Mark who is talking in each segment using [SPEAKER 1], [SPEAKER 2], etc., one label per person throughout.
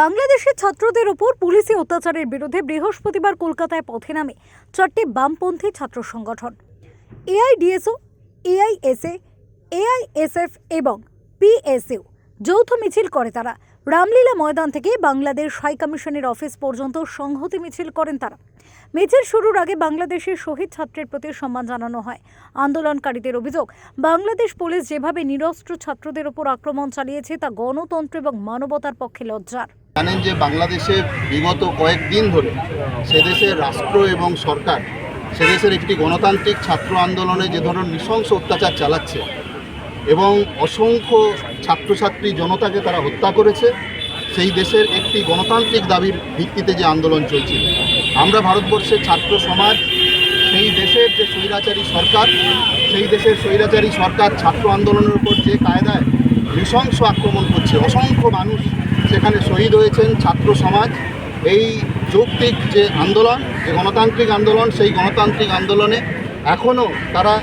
[SPEAKER 1] বাংলাদেশের ছাত্রদের ওপর পুলিশি অত্যাচারের বিরুদ্ধে বৃহস্পতিবার কলকাতায় পথে নামে চারটি বামপন্থী ছাত্র সংগঠন। এআইডিএসও, এআইএসএ, এআইএসএফ এবং পিএসইউ যৌথ মিছিল করে তারা। রামলীলা ময়দান থেকে বাংলাদেশ হাই কমিশনের অফিস পর্যন্ত সংহতি মিছিল করেন তারা। মিছিল শুরুর আগে বাংলাদেশের শহীদ ছাত্রের প্রতি সম্মান জানানো হয়। আন্দোলনকারীদের অভিযোগ, বাংলাদেশ পুলিশ যেভাবে নিরস্ত্র ছাত্রদের ওপর আক্রমণ চালিয়েছে তা গণতন্ত্র এবং মানবতার পক্ষে লজ্জার।
[SPEAKER 2] জানেন যে বাংলাদেশে বিগত কয়েকদিন ধরে সে দেশের রাষ্ট্র এবং সরকার, সে দেশের একটি গণতান্ত্রিক ছাত্র আন্দোলনে যে ধরনের নৃশংস অত্যাচার চালাচ্ছে এবং অসংখ্য ছাত্রছাত্রী জনতাকে তারা হত্যা করেছে, সেই দেশের একটি গণতান্ত্রিক দাবির ভিত্তিতে যে আন্দোলন চলছিল আমরা ভারতবর্ষের ছাত্র সমাজ, সেই দেশের যে স্বৈরাচারী সরকার, সেই দেশের স্বৈরাচারী সরকার ছাত্র আন্দোলনের উপর যে কায়দায় নৃশংস আক্রমণ করছে, অসংখ্য মানুষ সেখানে শহীদ হয়েছেন ছাত্র সমাজ। এই যৌক্তিক যে আন্দোলন, যে গণতান্ত্রিক আন্দোলন, সেই গণতান্ত্রিক আন্দোলনে এখনও তারা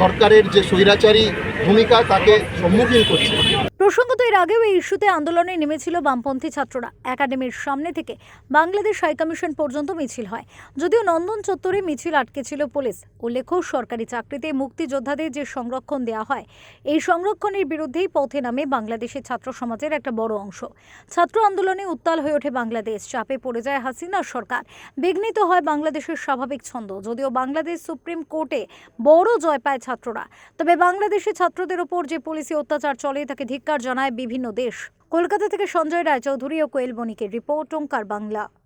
[SPEAKER 2] সরকারের যে স্বৈরাচারী ভূমিকা তাকে সম্মুখীন করছে।
[SPEAKER 1] প্রসঙ্গত এর আগেও এই ইস্যুতে আন্দোলনে নেমেছিল বামপন্থী ছাত্ররা। একাডেমির সামনে থেকে বাংলাদেশ হাইকমিশন পর্যন্ত মিছিল হয়। যদিও নন্দন চত্বরে মিছিল আটকেছিল পুলিশ। উল্লেখ্য, সরকারি চাকরিতে মুক্তিযোদ্ধাদের যে সংরক্ষণ দেওয়া হয়, এই সংরক্ষণের বিরুদ্ধেই পথে নামে বাংলাদেশের ছাত্র সমাজের একটা বড় অংশ। ছাত্র আন্দোলনে উত্তাল হয়ে ওঠে বাংলাদেশ। চাপে পড়ে যায় হাসিনা সরকার। বিঘ্নিত হয় বাংলাদেশের স্বাভাবিক ছন্দ। যদিও বাংলাদেশ সুপ্রিম কোর্টে বড় জয় পায় ছাত্ররা। তবে বাংলাদেশে ছাত্রদের ওপর যে পুলিশি অত্যাচার চলে, তাকে ধিক্কার জানায় বিভিন্ন দেশ। কলকাতা থেকে সঞ্জয় রায় চৌধুরী ও কোয়েল বণিকের রিপোর্ট, ওঙ্কার বাংলা।